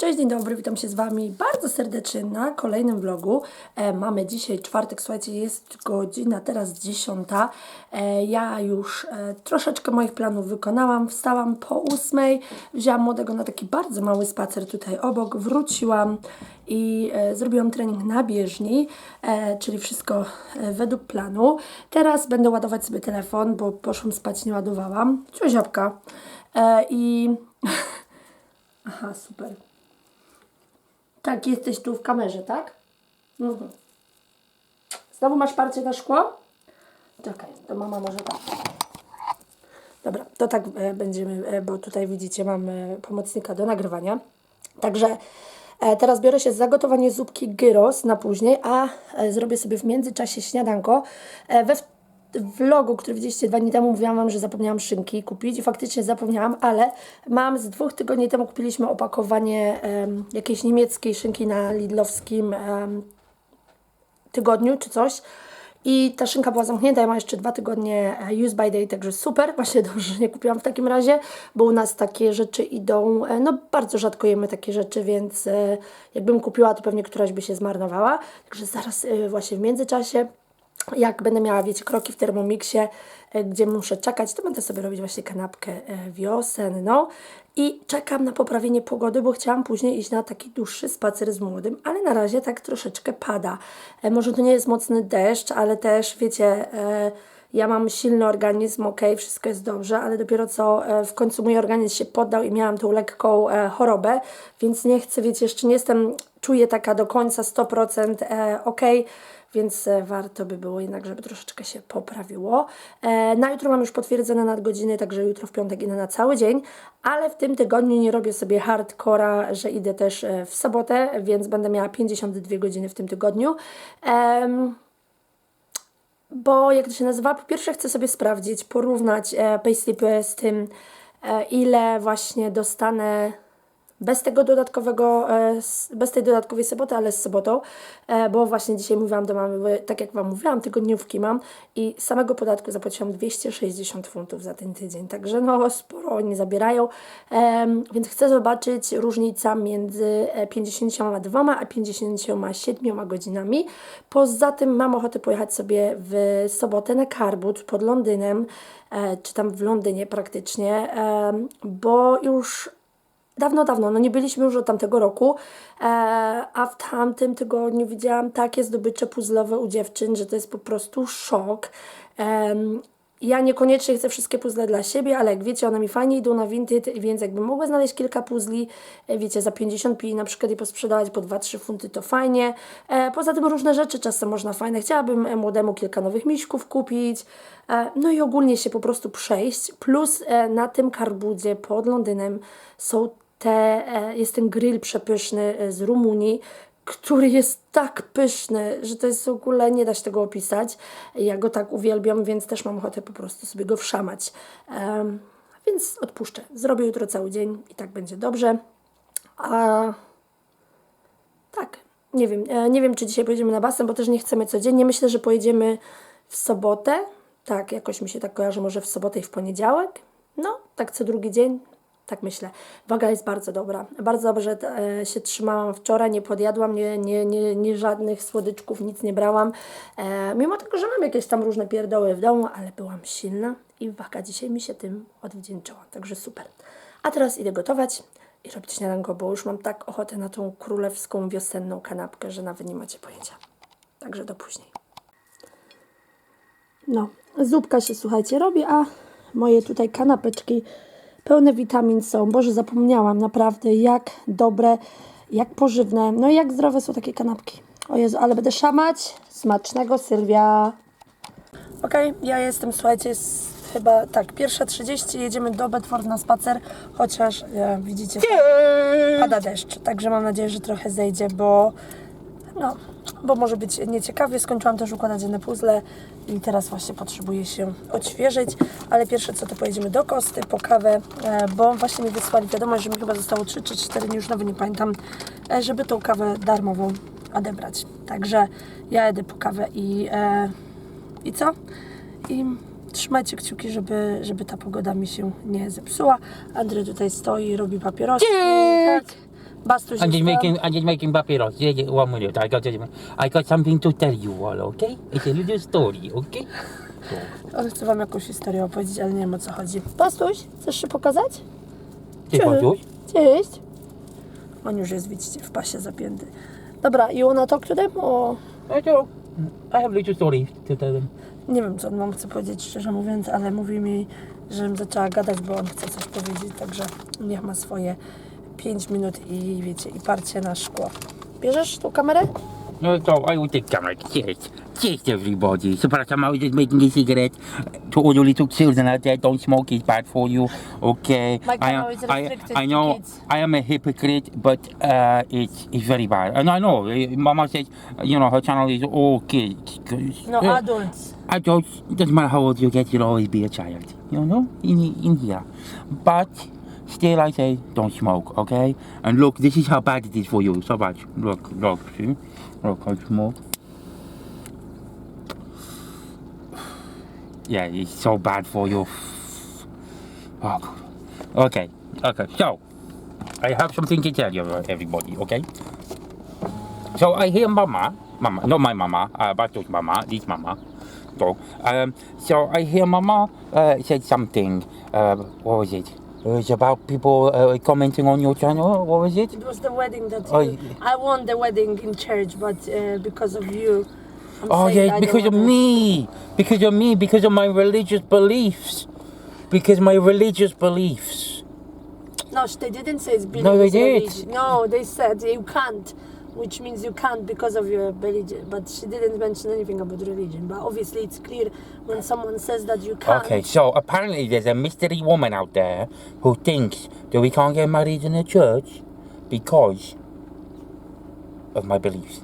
Cześć, dzień dobry, witam się z Wami bardzo serdecznie na kolejnym vlogu. E, mamy dzisiaj czwartek, słuchajcie, jest godzina teraz dziesiąta. E, ja już e, troszeczkę moich planów wykonałam, wstałam po ósmej, wzięłam młodego na taki bardzo mały spacer tutaj obok, wróciłam i e, zrobiłam trening na bieżni, e, czyli wszystko e, według planu. Teraz będę ładować sobie telefon, bo poszłam spać, nie ładowałam. Ciuziapka. E, I... Aha, super. Tak, jesteś tu w kamerze, tak? Mhm. Znowu masz parcie na szkło? Czekaj, to mama może tak. Dobra, to tak e, będziemy, e, bo tutaj widzicie, mam e, pomocnika do nagrywania. Także e, teraz biorę się za gotowanie zupki gyros na później, a e, zrobię sobie w międzyczasie śniadanko. E, we vlogu, który widzieliście dwa dni temu, mówiłam Wam, że zapomniałam szynki kupić i faktycznie zapomniałam, ale mam z dwóch tygodni temu kupiliśmy opakowanie em, jakiejś niemieckiej szynki na Lidlowskim em, tygodniu czy coś. I ta szynka była zamknięta, ja mam jeszcze dwa tygodnie e, use by day, także super. Właśnie dobrze, że nie kupiłam w takim razie, bo u nas takie rzeczy idą, e, no bardzo rzadko jemy takie rzeczy, więc e, jakbym kupiła, to pewnie któraś by się zmarnowała. Także zaraz właśnie w międzyczasie jak będę miała, wiecie, kroki w Thermomixie, e, gdzie muszę czekać, to będę sobie robić właśnie kanapkę e, wiosenną i czekam na poprawienie pogody, bo chciałam później iść na taki dłuższy spacer z młodym, ale na razie tak troszeczkę pada. E, Może to nie jest mocny deszcz, ale też, wiecie, ja mam silny organizm, ok, wszystko jest dobrze, ale dopiero co w końcu mój organizm się poddał i miałam tą lekką chorobę, więc nie chcę, wiecie, jeszcze nie jestem, czuję taka do końca 100% e, ok, więc e, warto by było jednak, żeby troszeczkę się poprawiło. E, na jutro mam już potwierdzone nadgodziny, także jutro w piątek idę na cały dzień, ale w tym tygodniu nie robię sobie hardcora, że idę też e, w sobotę, więc będę miała 52 godziny w tym tygodniu. Bo jak to się nazywa? Po pierwsze chcę sobie sprawdzić, porównać e, z tym, e, ile właśnie dostanę bez tego dodatkowego, e, bez tej dodatkowej soboty, ale z sobotą, e, bo właśnie dzisiaj mówiłam do mamy, tak jak Wam mówiłam, tygodniówki mam i samego podatku zapłaciłam 260 funtów za ten tydzień, także no sporo oni zabierają, więc chcę zobaczyć różnica między e, 52 a 57 godzinami. Poza tym mam ochotę pojechać sobie w sobotę na Karbut pod Londynem, e, czy tam w Londynie praktycznie, bo już dawno, dawno, no nie byliśmy już od tamtego roku, e, a w tamtym tygodniu widziałam takie zdobycze puzzlowe u dziewczyn, że to jest po prostu szok. Em, ja niekoniecznie chcę wszystkie puzzle dla siebie, ale jak wiecie, one mi fajnie idą na Vinted, więc jakbym mogła znaleźć kilka puzli, e, wiecie, za 50 pi na przykład i posprzedawać po 2-3 funty, to fajnie. E, poza tym różne rzeczy czasem można fajne. Chciałabym e, młodemu kilka nowych miśków kupić, e, no i ogólnie się po prostu przejść. Plus e, na tym karbudzie pod Londynem są te, e, jest ten grill przepyszny e, z Rumunii, który jest tak pyszny, że to jest w ogóle, nie da się tego opisać. Ja go tak uwielbiam, więc też mam ochotę po prostu sobie go wszamać. Em, więc odpuszczę. Zrobię jutro cały dzień i tak będzie dobrze. A tak, nie wiem. E, nie wiem, czy dzisiaj pojedziemy na basen, bo też nie chcemy codziennie. Myślę, że pojedziemy w sobotę. Tak, jakoś mi się tak kojarzy, może w sobotę i w poniedziałek. No, tak co drugi dzień. Tak myślę. Waga jest bardzo dobra. Bardzo dobrze e, się trzymałam wczoraj, nie podjadłam, nie, nie, nie, nie żadnych słodyczków, nic nie brałam. E, mimo tego, że mam jakieś tam różne pierdoły w domu, ale byłam silna i waga dzisiaj mi się tym odwdzięczyła. Także super. A teraz idę gotować i robić śniadanko, bo już mam tak ochotę na tą królewską wiosenną kanapkę, że nawet nie macie pojęcia. Także do później. No, zupka się, słuchajcie, robi, a moje tutaj kanapeczki pełne witamin są. Boże, zapomniałam naprawdę, jak dobre, jak pożywne, no i jak zdrowe są takie kanapki. O Jezu, ale będę szamać. Smacznego, Sylwia. Okej, ja jestem, słuchajcie, jest chyba tak, pierwsza 30, jedziemy do Bedford na spacer, chociaż e, widzicie, pada deszcz, także mam nadzieję, że trochę zejdzie, bo no, bo może być nieciekawie. Skończyłam też układać jedne puzzle i teraz właśnie potrzebuję się odświeżyć, ale pierwsze co to pojedziemy do Kosty po kawę, e, bo właśnie mi wysłali wiadomość, że mi chyba zostało 3 czy 4 dni, już nawet nie pamiętam, e, żeby tą kawę darmową odebrać. Także ja jedę po kawę i, e, i co? I trzymajcie kciuki, żeby, żeby ta pogoda mi się nie zepsuła. Andrzej tutaj stoi, robi papierosy. Tak. Bastuś I'm just making, I'm just making papyrus. Yeah, yeah, one minute. I got, I got something to tell you all, okay? It's a little story, okay? On chce wam jakąś historię opowiedzieć, ale nie wiem o co chodzi. Bastuś, chcesz się pokazać? Cześć, Bartuś. Cześć. On już jest, widzicie, w pasie zapięty. Dobra, you wanna talk to them? O, I do. I have a little story to tell them. nie wiem, co on wam chce powiedzieć, szczerze mówiąc, ale mówi mi, żebym zaczęła gadać, bo on chce coś powiedzieć, także niech ma swoje 5 minut i wiecie, i parcie na szkło. Bierzesz tą kamerę? No, so I will take camera. Cheers. Cheers, everybody. So, out just making a cigarette. To all you little children out there, don't smoke, it's bad for you. Okay. My I am, is I, I know kids. I am a hypocrite, but uh, it's, it's very bad. And I know, uh, Mama says, you know, her channel is all kids. No, uh, adults. adults, doesn't matter how old you get, you'll always be a child, you know, in, in here. But still, I say, don't smoke, okay? And look, this is how bad it is for you. So bad. Look, look, see? Look, I smoke. Yeah, it's so bad for you. Oh, okay, okay. So, I have something to tell you, everybody, okay? So I hear mama, mama, not my mama, uh, Batu's mama, this mama. So, um, so I hear mama uh, said something. Uh, what was it? It was about people uh, commenting on your channel. What was it? It was the wedding that Oh, I won the wedding in church, but uh, because of you. I'm Oh yeah, because of me, because of me, because of my religious beliefs, because my religious beliefs. No, they didn't say it's belief. No, they did. religion. No, they said you can't, which means you can't because of your religion. But she didn't mention anything about religion. But obviously, it's clear when someone says that you can't. Okay, so apparently there's a mystery woman out there who thinks that we can't get married in a church because of my beliefs.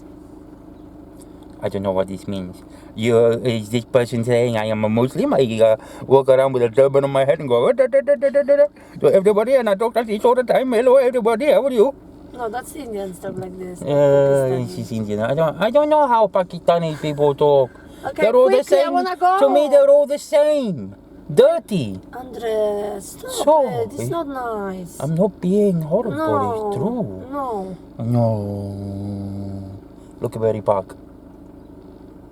I don't know what this means. You is this person saying I am a Muslim? I uh, walk around with a turban on my head and go "Da, da, da, da, da, da, da," to everybody, and I talk like this all the time. Hello, everybody. How are you? No, that's Indian stuff like this. Uh, she's Indian. I don't. I don't know how Pakistani people talk. Okay, they're all the quickly, I same. wanna go. To me, they're all the same. Dirty. Andre, stop Sorry. it. It's not nice. I'm not being horrible, no, it's true. no, No. Look at Berry Park.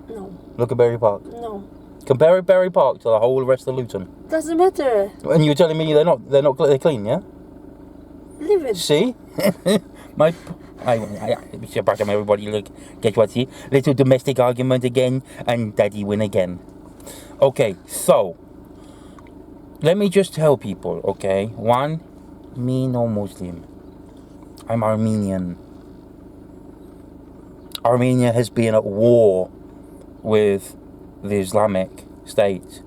no, Look at Berry Park. no. Compare Berry Park to the whole rest of Luton. Doesn't matter. And you're telling me they're not they're not they're clean, yeah? Leave it. See? My I, I, I back on everybody look guess what see? Little domestic argument again and daddy win again. Okay, so let me just tell people, okay? One, me no Muslim. I'm Armenian. Armenia has been at war with the Islamic State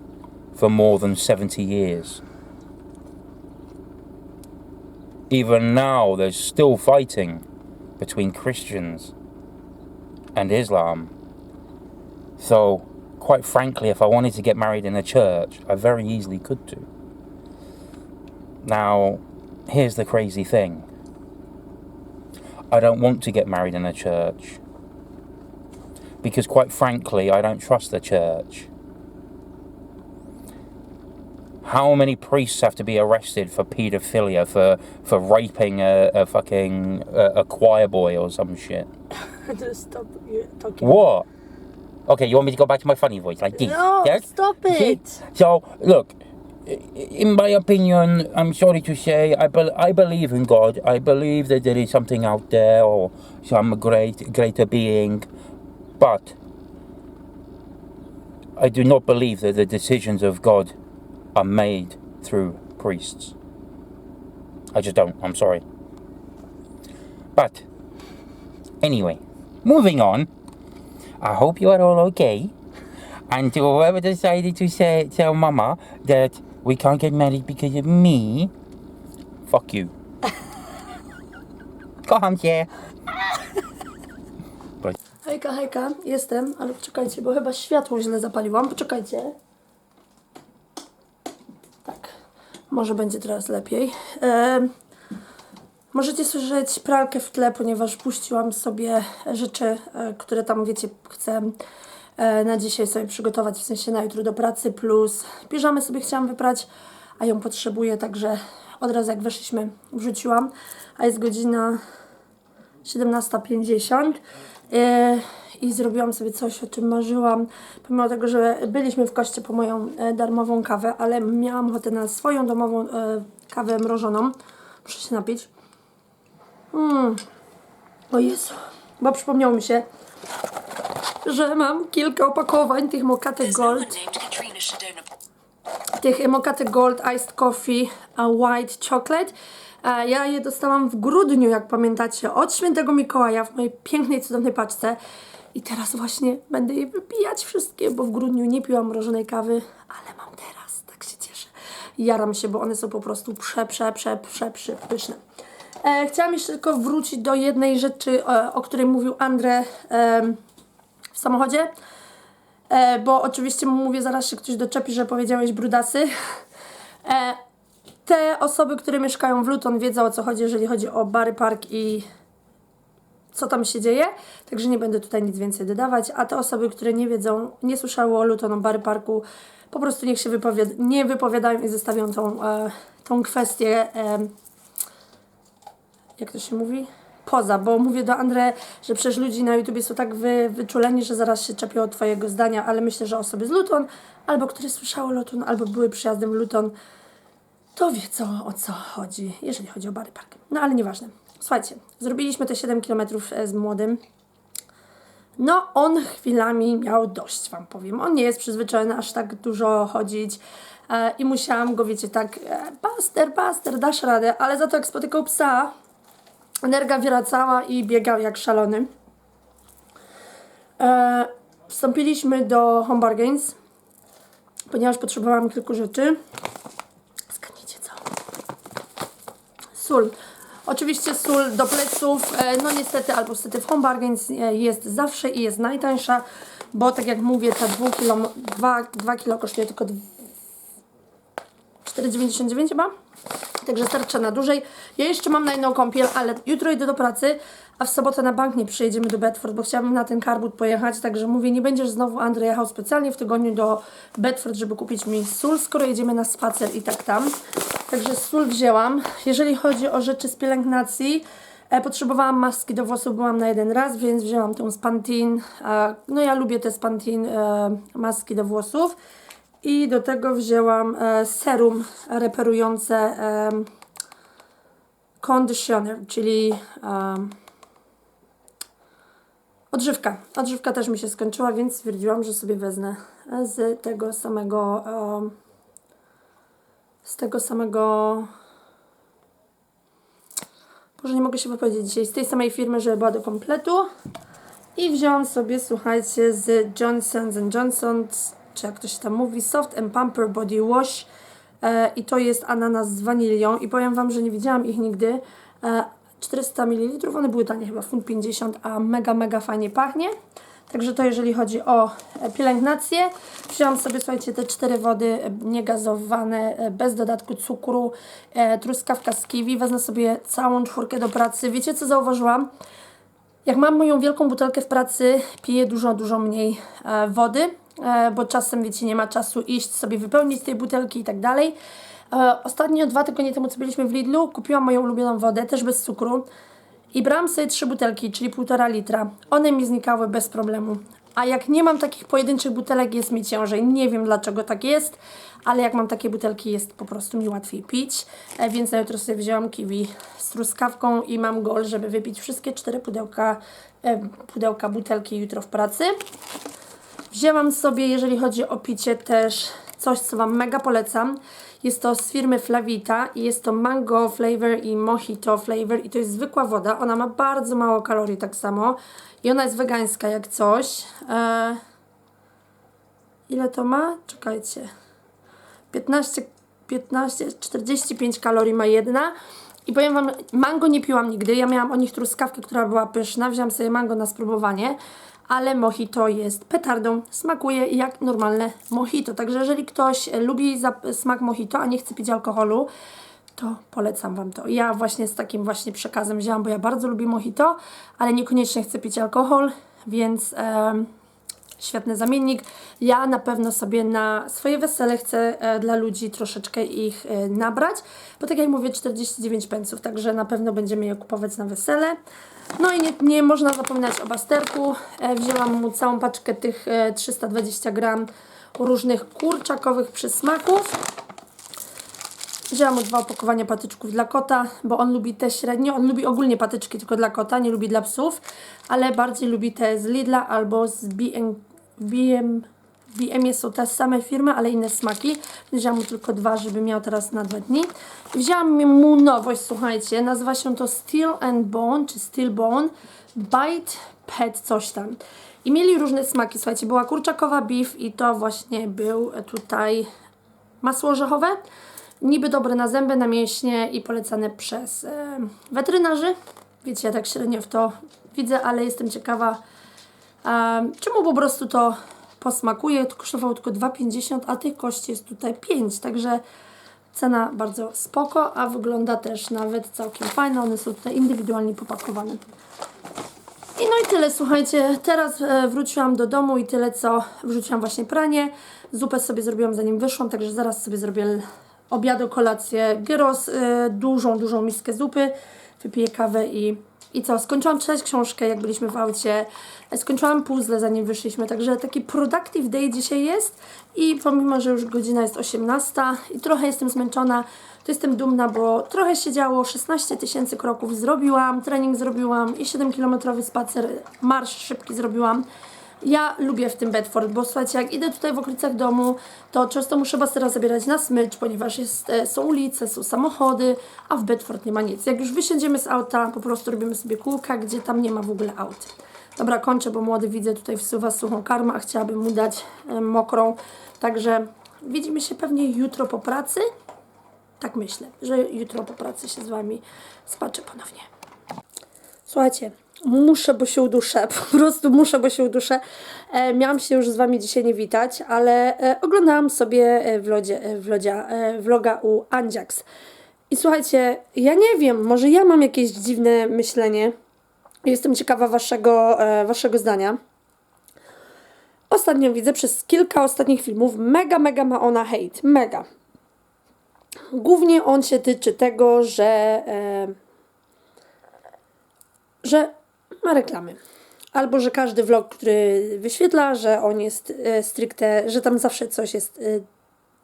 for more than 70 years. Even now, there's still fighting between Christians and Islam. So, quite frankly, if I wanted to get married in a church, I very easily could do. Now, here's the crazy thing I don't want to get married in a church because, quite frankly, I don't trust the church. How many priests have to be arrested for paedophilia, for, for raping a, a fucking a, a choir boy or some shit? Just stop you talking. What? Okay, you want me to go back to my funny voice like this? No, yes? stop See? it. So, look, in my opinion, I'm sorry to say, I, bel I believe in God. I believe that there is something out there or some great, greater being. But I do not believe that the decisions of God are made through priests. I just don't. I'm sorry. But, anyway, moving on. I hope you are all okay. And to whoever decided to say tell Mama that we can't get married because of me, fuck you. Kocham cię. Hejka, hejka, jestem, ale poczekajcie, bo chyba światło źle zapaliłam. Poczekajcie. Może będzie teraz lepiej. Em, możecie słyszeć pralkę w tle, ponieważ puściłam sobie rzeczy, e, które tam, wiecie, chcę e, na dzisiaj sobie przygotować, w sensie na jutro do pracy, plus piżamy sobie chciałam wyprać, a ją potrzebuję, także od razu jak weszliśmy, wrzuciłam, a jest godzina 17.50 e, i zrobiłam sobie coś, o czym marzyłam, pomimo tego, że byliśmy w koście po moją e, darmową kawę, ale miałam ochotę na swoją domową e, kawę mrożoną. Muszę się napić. Mm. O Jezu, bo przypomniało mi się, że mam kilka opakowań tych one Gold tych Mokaty Gold Iced Coffee a White Chocolate. E, Ja je dostałam w grudniu, jak pamiętacie, od świętego Mikołaja w mojej pięknej, cudownej paczce. I teraz właśnie będę je wypijać wszystkie, bo w grudniu nie piłam mrożonej kawy, ale mam teraz, tak się cieszę. Jaram się, bo one są po prostu prze, prze, prze, prze, prze pyszne. E, chciałam jeszcze tylko wrócić do jednej rzeczy, e, o której mówił Andre em, w samochodzie. E, bo oczywiście mówię, zaraz się ktoś doczepi, że powiedziałeś brudasy. E, te osoby, które mieszkają w Luton wiedzą o co chodzi, jeżeli chodzi o Barry Park i co tam się dzieje, także nie będę tutaj nic więcej dodawać, a te osoby, które nie wiedzą, nie słyszały o Luton, o Barry Parku, po prostu niech się wypowiad- nie wypowiadają i zostawią tą, e, tą kwestię e, jak to się mówi? Poza, bo mówię do Andre, że przecież ludzi na YouTubie są tak wy, wyczuleni, że zaraz się czepią Twojego zdania, ale myślę, że osoby z Luton, albo które słyszały Luton, albo były przyjazdem Luton, to wiedzą o co chodzi, jeżeli chodzi o Barry Park. No ale nieważne. Słuchajcie, zrobiliśmy te 7 km z młodym. No, on chwilami miał dość, Wam powiem. On nie jest przyzwyczajony aż tak dużo chodzić e, i musiałam go, wiecie, tak, e, Buster, Buster, dasz radę, ale za to jak spotykał psa, energia wracała i biegał jak szalony. E, wstąpiliśmy do Home Bargains, ponieważ potrzebowałam kilku rzeczy. Zgadnijcie co? Sól. Oczywiście sól do pleców, e, no niestety albo niestety w Home Bargains e, jest zawsze i jest najtańsza, bo tak jak mówię, ta 2 kilo, 2, 2 kilo kosztuje tylko 4,99 chyba. Także starcza na dłużej. Ja jeszcze mam na jedną kąpiel, ale jutro idę do pracy, a w sobotę na bank nie przyjedziemy do Bedford, bo chciałabym na ten karbut pojechać. Także mówię, nie będziesz znowu Andrzej jechał specjalnie w tygodniu do Bedford, żeby kupić mi sól, skoro jedziemy na spacer i tak tam. Także sól wzięłam. Jeżeli chodzi o rzeczy z pielęgnacji, E, potrzebowałam maski do włosów, byłam na jeden raz, więc wzięłam tą z Pantene. E, no ja lubię te z Pantene e, maski do włosów. I do tego wzięłam e, serum reperujące e, conditioner, czyli e, odżywka. Odżywka też mi się skończyła, więc stwierdziłam, że sobie wezmę e, z tego samego e, z tego samego Boże, nie mogę się wypowiedzieć dzisiaj, z tej samej firmy, żeby była do kompletu. I wzięłam sobie, słuchajcie, z Johnson's Johnson, czy jak to się tam mówi, Soft and Pamper Body Wash. E, I to jest ananas z wanilią. I powiem Wam, że nie widziałam ich nigdy. E, 400 ml, one były tanie chyba, funt 50, a mega, mega fajnie pachnie. Także to jeżeli chodzi o e, pielęgnację. Wziąłam sobie, słuchajcie, te cztery wody e, niegazowane, e, bez dodatku cukru, truskawka z kiwi. Wezmę sobie całą czwórkę do pracy. Wiecie, co zauważyłam? Jak mam moją wielką butelkę w pracy, piję dużo, dużo mniej wody, bo czasem, wiecie, nie ma czasu iść sobie wypełnić tej butelki i tak dalej. Ostatnio, dwa tygodnie temu, co byliśmy w Lidlu, kupiłam moją ulubioną wodę, też bez cukru. I brałam sobie trzy butelki, czyli półtora litra. One mi znikały bez problemu. A jak nie mam takich pojedynczych butelek, jest mi ciężej. Nie wiem dlaczego tak jest, ale jak mam takie butelki, jest po prostu mi łatwiej pić. E, więc na jutro sobie wzięłam kiwi z truskawką i mam gol, żeby wypić wszystkie cztery pudełka, e, pudełka butelki jutro w pracy. Wzięłam sobie, jeżeli chodzi o picie, też coś, co Wam mega polecam. Jest to z firmy Flavita i jest to mango flavor i mojito flavor i to jest zwykła woda. Ona ma bardzo mało kalorii tak samo i ona jest wegańska jak coś. E... Ile to ma? Czekajcie. 15, 15, 45 kalorii ma jedna. I powiem Wam, mango nie piłam nigdy. Ja miałam o nich truskawkę, która była pyszna. Wziąłam sobie mango na spróbowanie. Ale mojito jest petardą. Smakuje jak normalne mojito. Także jeżeli ktoś e, lubi smak mojito, a nie chce pić alkoholu, to polecam Wam to. Ja właśnie z takim właśnie przekazem wzięłam, bo ja bardzo lubię mojito, ale niekoniecznie chcę pić alkohol, więc... em, Świetny zamiennik. Ja na pewno sobie na swoje wesele chcę e, dla ludzi troszeczkę ich e, nabrać, bo tak jak mówię 49 pensów, także na pewno będziemy je kupować na wesele. No i nie, nie można zapominać o basterku. E, wzięłam mu całą paczkę tych e, 320 gram różnych kurczakowych przysmaków. Wzięłam mu dwa opakowania patyczków dla kota, bo on lubi te średnio. On lubi ogólnie patyczki tylko dla kota, nie lubi dla psów, ale bardziej lubi te z Lidla albo z BM. BM w BM są te same firmy, ale inne smaki. Wzięłam mu tylko dwa, żeby miał teraz na dwa dni. Wzięłam mu nowość, słuchajcie, nazywa się to Steel and Bone, czy Steel Bone Bite Pet coś tam. I mieli różne smaki, słuchajcie, była kurczakowa beef i to właśnie był tutaj masło orzechowe. Niby dobre na zęby, na mięśnie i polecane przez e, weterynarzy. Wiecie, ja tak średnio w to widzę, ale jestem ciekawa, e, czemu po prostu to posmakuje. To kosztowało tylko 2,50, a tych kości jest tutaj 5, także cena bardzo spoko, a wygląda też nawet całkiem fajna. One są tutaj indywidualnie popakowane. I no i tyle, słuchajcie, teraz e, wróciłam do domu i tyle co wrzuciłam właśnie pranie. Zupę sobie zrobiłam zanim wyszłam, także zaraz sobie zrobię obiadu, kolację, gyros, e, dużą, dużą miskę zupy, wypiję kawę i, i co, skończyłam czytać książkę jak byliśmy w aucie, skończyłam puzzle zanim wyszliśmy, także taki productive day dzisiaj jest i pomimo, że już godzina jest 18 i trochę jestem zmęczona, to jestem dumna, bo trochę się działo, 16 tysięcy kroków zrobiłam, trening zrobiłam i 7-kilometrowy spacer, marsz szybki zrobiłam. Ja lubię w tym Bedford, bo słuchajcie, jak idę tutaj w okolicach domu, to często muszę Bastera zabierać na smycz, ponieważ jest, e, są ulice, są samochody, a w Bedford nie ma nic. Jak już wysiądziemy z auta, po prostu robimy sobie kółka, gdzie tam nie ma w ogóle aut. Dobra, kończę, bo młody widzę tutaj wsuwa suchą karmę, a chciałabym mu dać e, mokrą. Także widzimy się pewnie jutro po pracy. Tak myślę, że jutro po pracy się z Wami spaczę ponownie. Słuchajcie, muszę, bo się uduszę. Po prostu muszę, bo się uduszę. E, miałam się już z Wami dzisiaj nie witać, ale e, oglądałam sobie e, vlodzie, e, vlodzia, e, vloga u Andziaks. I słuchajcie, ja nie wiem, może ja mam jakieś dziwne myślenie. Jestem ciekawa Waszego, e, waszego zdania. Ostatnio widzę przez kilka ostatnich filmów, mega, mega ma ona hejt. Mega. Głównie on się tyczy tego, że, e, że ma reklamy. Albo że każdy vlog, który wyświetla, że on jest e, stricte, że tam zawsze coś jest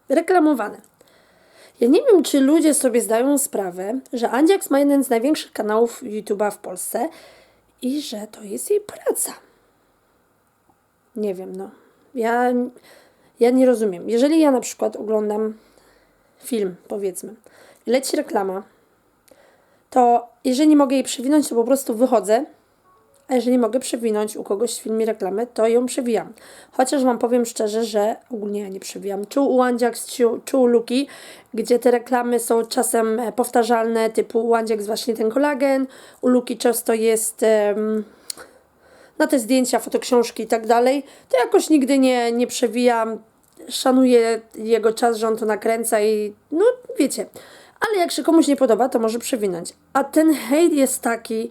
e, reklamowane. Ja nie wiem, czy ludzie sobie zdają sprawę, że Andziaks ma jeden z największych kanałów YouTube'a w Polsce i że to jest jej praca. Nie wiem, no. Ja, ja nie rozumiem. Jeżeli ja na przykład oglądam film, powiedzmy, i leci reklama, to jeżeli nie mogę jej przewinąć, to po prostu wychodzę, a jeżeli mogę przewinąć u kogoś w filmie reklamę, to ją przewijam. Chociaż Wam powiem szczerze, że ogólnie ja nie przewijam. Czy u Wandziaks, czy, Luki, gdzie te reklamy są czasem e, powtarzalne, typu u Wandziaks właśnie ten kolagen, u Luki często jest... em, na te zdjęcia, fotoksiążki i tak dalej, to jakoś nigdy nie, nie przewijam. Szanuję jego czas, że on to nakręca i no wiecie. Ale jak się komuś nie podoba, to może przewinąć. A ten hejt jest taki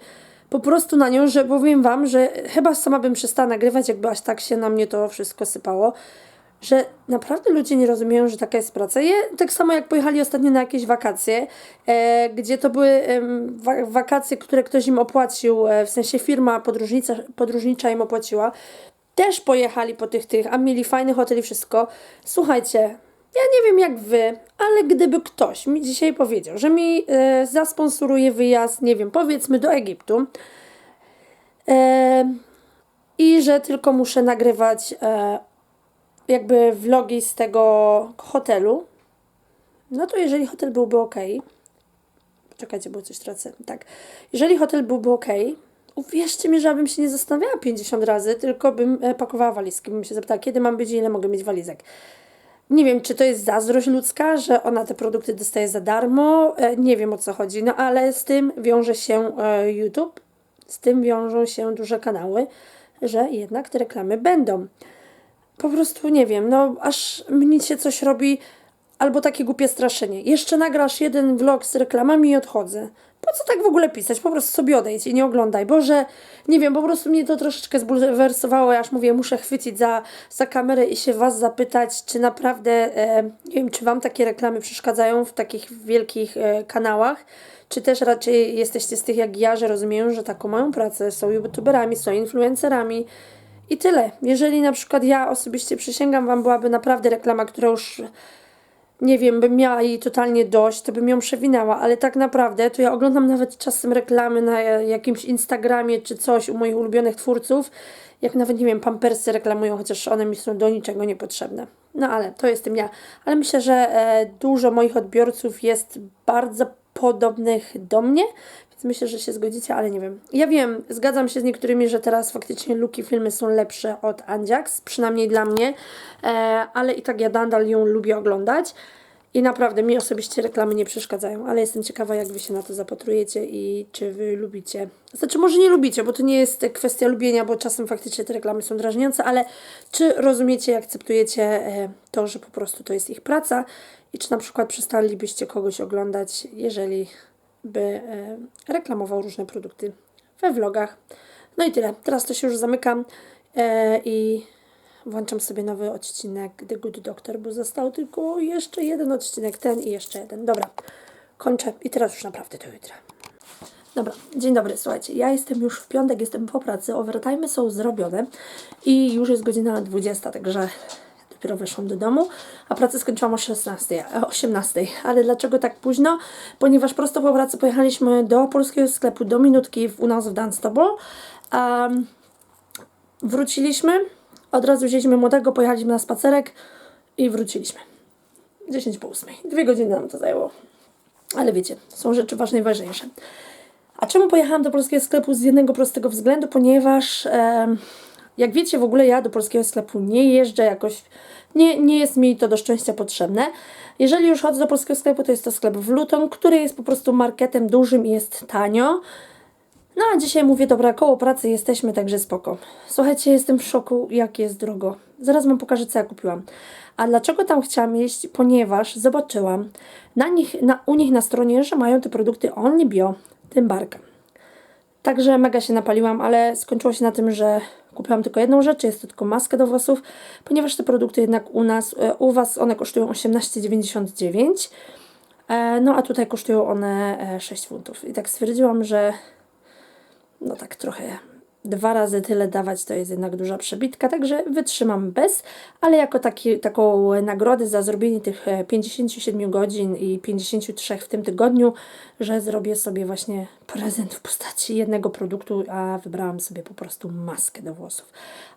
po prostu na nią, że powiem wam, że chyba sama bym przestała nagrywać, jakby aż tak się na mnie to wszystko sypało. Że naprawdę ludzie nie rozumieją, że taka jest praca. Je, tak samo jak pojechali ostatnio na jakieś wakacje, e, gdzie to były wa- wakacje, które ktoś im opłacił, e, w sensie firma podróżnica, podróżnicza im opłaciła. Też pojechali po tych tych, a mieli fajny hotel i wszystko. Słuchajcie, ja nie wiem jak wy, ale gdyby ktoś mi dzisiaj powiedział, że mi e, zasponsoruje wyjazd, nie wiem, powiedzmy do Egiptu e, i że tylko muszę nagrywać e, jakby vlogi z tego hotelu, no to jeżeli hotel byłby ok, czekajcie, bo coś tracę, tak, jeżeli hotel byłby ok, uwierzcie mi, że ja bym się nie zastanawiała 50 razy, tylko bym e, pakowała walizki, bym się zapytała, kiedy mam być i ile mogę mieć walizek. Nie wiem, czy to jest zazdrość ludzka, że ona te produkty dostaje za darmo. E, Nie wiem o co chodzi, no ale z tym wiąże się e, YouTube, z tym wiążą się duże kanały, że jednak te reklamy będą. Po prostu nie wiem, no aż mnie się coś robi, Albo takie głupie straszenie. Jeszcze nagrasz jeden vlog z reklamami i odchodzę. Po co tak w ogóle pisać? Po prostu sobie odejdź i nie oglądaj. Boże, nie wiem, po prostu mnie to troszeczkę zbulwersowało. Ja aż mówię, muszę chwycić za, za kamerę i się Was zapytać, czy naprawdę, e, nie wiem, czy Wam takie reklamy przeszkadzają w takich wielkich e, kanałach, czy też raczej jesteście z tych jak ja, że rozumieją, że taką mają pracę, są youtuberami, są influencerami. I tyle. Jeżeli na przykład ja osobiście przysięgam Wam, byłaby naprawdę reklama, która już nie wiem, bym miała jej totalnie dość, to bym ją przewinęła, ale tak naprawdę to ja oglądam nawet czasem reklamy na e, jakimś Instagramie czy coś u moich ulubionych twórców, jak nawet, nie wiem, pampersy reklamują, chociaż one mi są do niczego niepotrzebne. No ale to jestem ja. Ale myślę, że e, dużo moich odbiorców jest bardzo podobnych do mnie, myślę, że się zgodzicie, ale nie wiem. Ja wiem, zgadzam się z niektórymi, że teraz faktycznie Luki filmy są lepsze od Andziax, przynajmniej dla mnie, e, ale i tak ja nadal ją lubię oglądać. I naprawdę mi osobiście reklamy nie przeszkadzają, ale jestem ciekawa, jak wy się na to zapatrujecie i czy wy lubicie. Znaczy, może nie lubicie, bo to nie jest kwestia lubienia, bo czasem faktycznie te reklamy są drażniące, ale czy rozumiecie i akceptujecie e, to, że po prostu to jest ich praca i czy na przykład przestalibyście kogoś oglądać, jeżeli by e, reklamował różne produkty we vlogach. No i tyle. Teraz to się już zamykam e, i włączam sobie nowy odcinek The Good Doctor, bo został tylko jeszcze jeden odcinek, ten i jeszcze jeden. Dobra, kończę i teraz już naprawdę do jutra. Dobra, dzień dobry, słuchajcie, ja jestem już w piątek, jestem po pracy, overtime są zrobione i już jest godzina 20, także dopiero weszłam do domu, a pracę skończyłam o 16, e, 18. Ale dlaczego tak późno? Ponieważ prosto po pracy pojechaliśmy do polskiego sklepu do minutki u nas w Dunstable. Um, wróciliśmy, od razu wzięliśmy młodego, pojechaliśmy na spacerek i wróciliśmy. 10 po 8. Dwie godziny nam to zajęło. Ale wiecie, są rzeczy ważne i ważniejsze. A czemu pojechałam do polskiego sklepu? Z jednego prostego względu, ponieważ jak wiecie, w ogóle ja do polskiego sklepu nie jeżdżę jakoś, nie, nie jest mi to do szczęścia potrzebne. Jeżeli już chodzę do polskiego sklepu, to jest to sklep w Luton, który jest po prostu marketem dużym i jest tanio. No a dzisiaj mówię, dobra, koło pracy jesteśmy, także spoko. Słuchajcie, jestem w szoku, jak jest drogo. Zaraz Wam pokażę, co ja kupiłam. A dlaczego tam chciałam jeść? Ponieważ zobaczyłam na nich, na, u nich na stronie, że mają te produkty Only Bio, tym barka. Także mega się napaliłam, ale skończyło się na tym, że kupiłam tylko jedną rzecz, jest to tylko maskę do włosów, ponieważ te produkty jednak u nas, e, u Was one kosztują 18,99, e, no a tutaj kosztują one e, 6 funtów. I tak stwierdziłam, że no tak trochę dwa razy tyle dawać to jest jednak duża przebitka, także wytrzymam bez, ale jako taki, taką nagrodę za zrobienie tych e, 57 godzin i 53 w tym tygodniu, że zrobię sobie właśnie prezent w postaci jednego produktu, a wybrałam sobie po prostu maskę do włosów.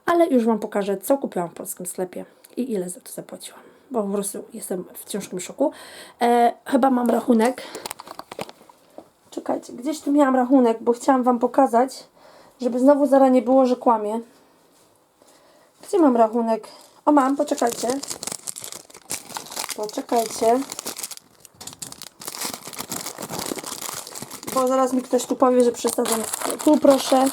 Ale już Wam pokażę, co kupiłam w polskim sklepie i ile za to zapłaciłam, bo po prostu jestem w ciężkim szoku. E, chyba mam rachunek. Czekajcie, gdzieś tu miałam rachunek, bo chciałam Wam pokazać, żeby znowu zaraz nie było, że kłamie. Gdzie mam rachunek? O, mam, poczekajcie. Poczekajcie. Bo zaraz mi ktoś tu powie, że przesadzam. Tu proszę.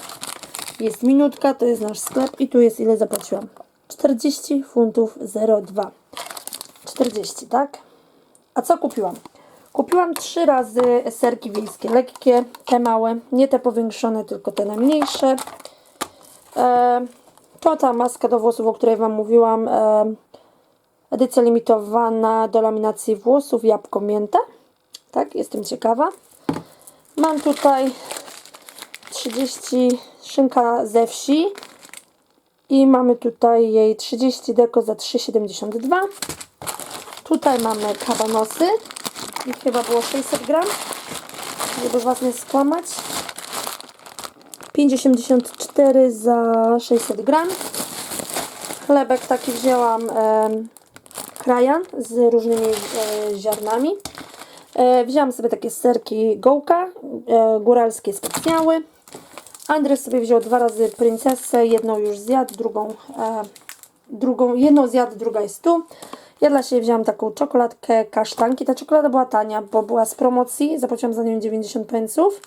Jest minutka, to jest nasz sklep i tu jest ile zapłaciłam. 40 funtów 02. 40, tak? A co kupiłam? Kupiłam trzy razy serki wiejskie, lekkie, te małe, nie te powiększone, tylko te najmniejsze. E, to ta maska do włosów, o której Wam mówiłam, e, edycja limitowana do laminacji włosów, jabłko mięta. Tak, jestem ciekawa. Mam tutaj 30 szynka ze wsi i mamy tutaj jej 30 deko za 3,72. Tutaj mamy kabanosy. Ich chyba było 600 gram, żeby Was nie skłamać. 5,84 za 600 gram. Chlebek taki wzięłam e, krajan z różnymi e, ziarnami. E, wzięłam sobie takie serki gołka, e, góralskie specjały. Andrzej sobie wziął dwa razy princesę, jedną już zjadł, drugą, e, drugą jedną zjadł, druga jest tu. Ja dla siebie wzięłam taką czekoladkę kasztanki. Ta czekolada była tania, bo była z promocji. Zapłaciłam za nią 90 pensów.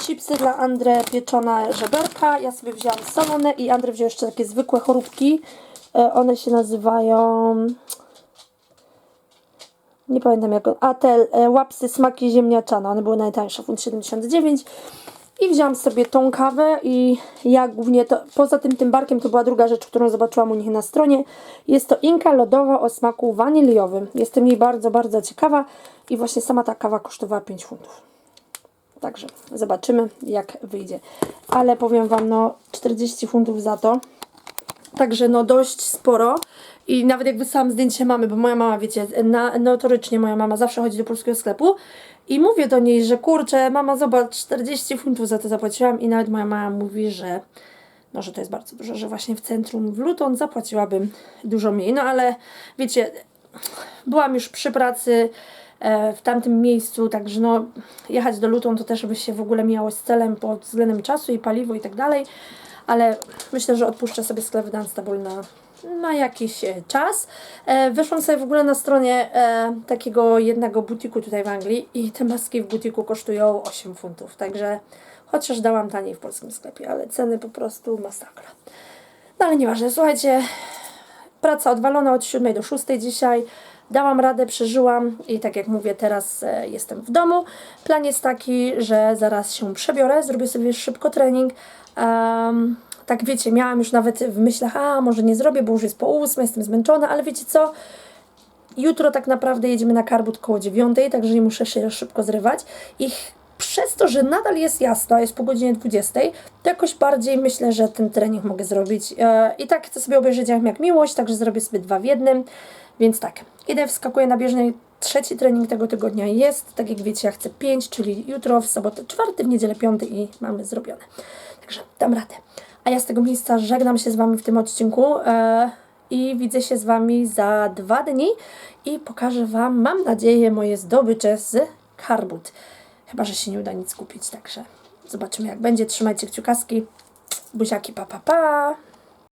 Chipsy dla Andre pieczone żeberka. Ja sobie wzięłam solone i Andre wziął jeszcze takie zwykłe choróbki. E, One się nazywają nie pamiętam jak a te e, łapsy smaki ziemniaczane, one były najtańsze, funt 79 i wziąłam sobie tą kawę i ja głównie to, poza tym tym barkiem to była druga rzecz, którą zobaczyłam u nich na stronie. Jest to inka lodowa o smaku waniliowym. Jestem jej bardzo, bardzo ciekawa i właśnie sama ta kawa kosztowała 5 funtów. Także zobaczymy jak wyjdzie. Ale powiem Wam, no 40 funtów za to. Także no dość sporo. I nawet jak wysłałam zdjęcie mamy, bo moja mama, wiecie, na, notorycznie moja mama zawsze chodzi do polskiego sklepu i mówię do niej, że kurczę, mama zobacz, 40 funtów za to zapłaciłam i nawet moja mama mówi, że no, że to jest bardzo dużo, że właśnie w centrum w Luton zapłaciłabym dużo mniej. No ale wiecie, byłam już przy pracy e, w tamtym miejscu, także no jechać do Luton to też by się w ogóle miało z celem pod względem czasu i paliwo i tak dalej, ale myślę, że odpuszczę sobie sklep Dunstable na, na jakiś e, czas. E, wyszłam sobie w ogóle na stronie e, takiego jednego butiku tutaj w Anglii i te maski w butiku kosztują 8 funtów, także chociaż dałam taniej w polskim sklepie, ale ceny po prostu masakra. No ale nieważne, słuchajcie, praca odwalona od 7 do 6 dzisiaj. Dałam radę, przeżyłam i tak jak mówię, teraz jestem w domu. Plan jest taki, że zaraz się przebiorę, zrobię sobie szybko trening. Em, tak wiecie, miałam już nawet w myślach, a może nie zrobię, bo już jest po 8, jestem zmęczona, ale wiecie co? Jutro tak naprawdę jedziemy na karbut koło 9, także nie muszę się szybko zrywać. I przez to, że nadal jest jasno, jest po godzinie 20, to jakoś bardziej myślę, że ten trening mogę zrobić. E, I tak chcę sobie obejrzeć jak, jak miłość, także zrobię sobie dwa w jednym. Więc tak, idę, wskakuję na bieżnej. Trzeci trening tego tygodnia jest. Tak jak wiecie, ja chcę 5, czyli jutro, w sobotę czwarty, w niedzielę piąty i mamy zrobione. Także dam radę. A ja z tego miejsca żegnam się z Wami w tym odcinku. E, i widzę się z Wami za dwa dni i pokażę Wam, mam nadzieję, moje zdobycze z Karbut. Chyba, że się nie uda nic kupić, także zobaczymy jak będzie. Trzymajcie kciukaski. Buziaki, pa, pa, pa.